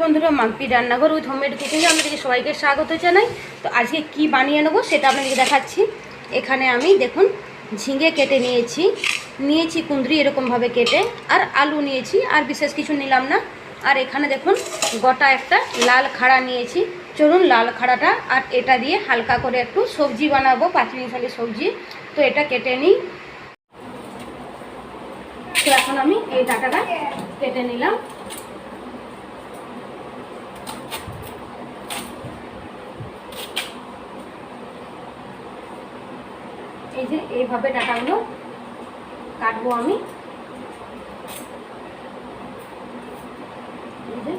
বন্ধুরা, মাম্পি রান্নাঘর with homemade কুকিংয়ে আপনাদেরকে সবাইকে স্বাগত জানাই। তো আজকে কি বানিয়ে নেব সেটা আপনাদেরকে দেখাচ্ছি। এখানে আমি দেখুন, ঝিঙে কেটে নিয়েছি। নিয়েছি কুঁদরি এরকমভাবে কেটে, আর আলু নিয়েছি, আর বিশেষ কিছু নিলাম না। আর এখানে দেখুন, গোটা একটা লাল খাড়া নিয়েছি। চলুন লাল খাড়াটা, আর এটা দিয়ে হালকা করে একটু সবজি বানাবো পাঁচ মিশালি সবজি। তো এটা কেটে নিই। তো এখন আমি এই ডাটাটা কেটে নিলাম। এই যে এইভাবে ডাটাগুলো কাটবো আমি। এই যে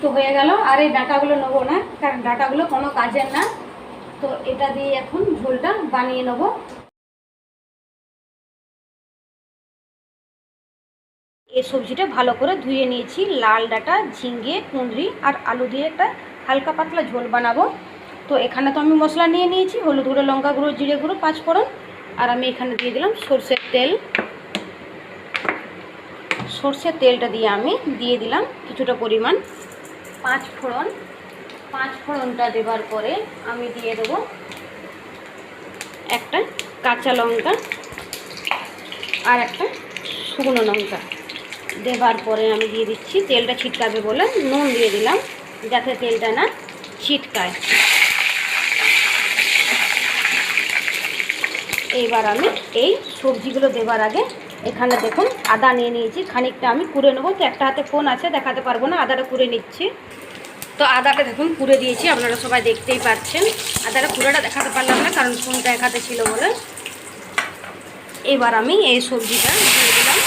তো হয়ে গেল, আর এই ডাটাগুলো নেব না, কারণ ডাটাগুলো কোনো কাজের না। তো এটা দিয়ে এখন ঝোলটা বানিয়ে নেব। এই সবজিটা ভালো করে ধুয়ে নিয়েছি। লাল ডাটা ঝিঙ্গে কুঁদরি আর আলু দিয়ে একটা হালকা পাতলা ঝোল বানাবো। তো এখানে তো আমি মশলা নিয়ে নিয়েছি, হলুদ গুঁড়ো, লঙ্কা গুঁড়ো, জিরে গুঁড়ো পাঁচ ফোড়ন আর আমি এখানে দিয়ে দিলাম সর্ষের তেল। সর্ষের তেলটা দিয়ে আমি দিয়ে দিলাম কিছুটা পরিমাণ পাঁচ ফোড়ন পাঁচ ফোড়নটা দেবার পরে আমি দিয়ে দেবো একটা কাঁচা লঙ্কা আর একটা শুকনো লঙ্কা। দেবার পরে আমি দিয়ে দিচ্ছি, তেলটা ছিটকাবে বলে নুন দিয়ে দিলাম, যাতে তেলটা না ছিটকায়। এইবার আমি এই সবজিগুলো দেবার আগে এখানে দেখুন আদা নিয়ে নিয়েছি, খানিকটা আমি কুড়ে নেব। তো একটা হাতে ফোন আছে, দেখাতে পারব না, আদাটা কুড়ে নিচ্ছি। তো আদাটা দেখুন কুড়ে দিয়েছি, আপনারা সবাই দেখতেই পাচ্ছেন। আদাটা কুড়েটা দেখাতে পারলাম না, কারণ ফোনটা এক হাতে ছিল বলে। এবার আমি এই সবজিটা দিয়ে দিলাম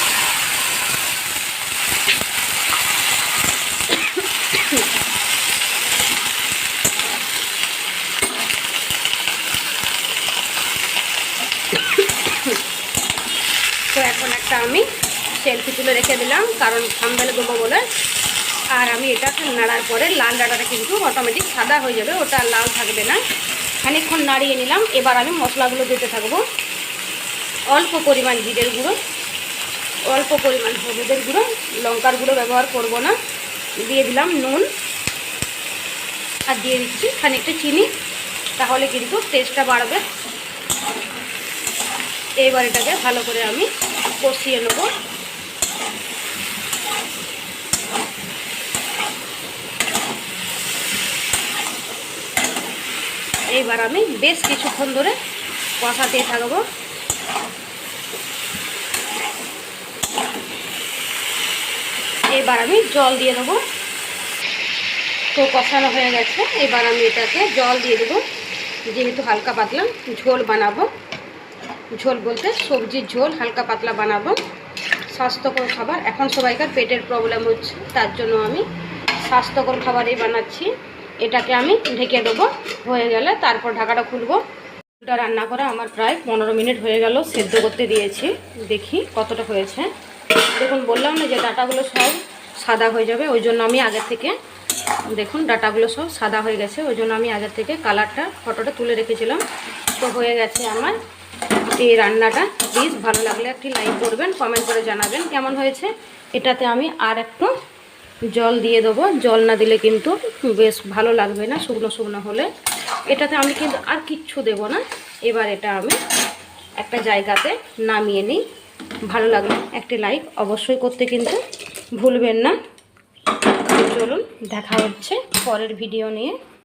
তো এখন একটা আমি সেলফি তুলে রেখে দিলাম, কারণ থাম্বেলে দেবো বলে। আর আমি এটাকে নাড়ার পরে লাল ডাটাটা কিন্তু অটোমেটিক সাদা হয়ে যাবে, ওটা লাল থাকবে না। খানিকক্ষণ নাড়িয়ে নিলাম, এবার আমি মশলাগুলো দিতে থাকব। অল্প পরিমাণ জিরের গুঁড়ো, অল্প পরিমাণ হলুদের গুঁড়ো, লঙ্কার গুঁড়ো ব্যবহার করব না। দিয়ে দিলাম নুন, আর দিয়ে দিচ্ছি খানিকটা চিনি, তাহলে কিন্তু টেস্টটা বাড়বে। এইবার এটাকে ভালো করে আমি কষিয়ে নেব। এইবার আমি বেশ কিছুক্ষণ ধরে কষাতে থাকব। এবার আমি জল দিয়ে দেবো। তো কষানো হয়ে গেছে। এবার আমি এটাকে জল দিয়ে দেবো। যেহেতু হালকা পাতলা ঝোল বানাবো। ঝোল বলতে সবজির ঝোল, হালকা পাতলা বানাবো। স্বাস্থ্যকর খাবার। এখন সবাইকার পেটের প্রবলেম হচ্ছে, তার জন্য আমি স্বাস্থ্যকর খাবারই বানাচ্ছি। এটাকে আমি ঢেকে দেবো, হয়ে গেলে তারপর ঢাকাটা খুলবো। ওটা রান্না করা আমার প্রায় পনেরো মিনিট হয়ে গেল, সেদ্ধ করতে দিয়েছি। দেখি কতটা হয়েছে। দেখুন, বললাম না যে ডাটাগুলো সব সাদা হয়ে যাবে, ওই জন্য আমি আগের থেকে, দেখুন, ডাটাগুলো সব সাদা হয়ে গেছে, ওই জন্য আমি আগের থেকে কালারটা ফটোটা তুলে রেখেছিলাম। তো হয়ে গেছে আমার এই রান্নাটা প্লিজ ভালো লাগলে একটি লাইক করবেন কমেন্ট করে জানাবেন কেমন হয়েছে। এটাতে আমি আর একটু জল দিয়ে দেবো। জল না দিলে কিন্তু বেশ ভালো লাগবে না, শুকনো শুকনো হলে। এটাতে আমি কিন্তু আর কিচ্ছু দেব না। এবার এটা আমি একটা জায়গাতে নামিয়ে নিই। ভালো লাগলে একটি লাইক অবশ্যই করতে কিন্তু ভুলবেন না। চলুন, দেখা হচ্ছে পরের ভিডিও নিয়ে।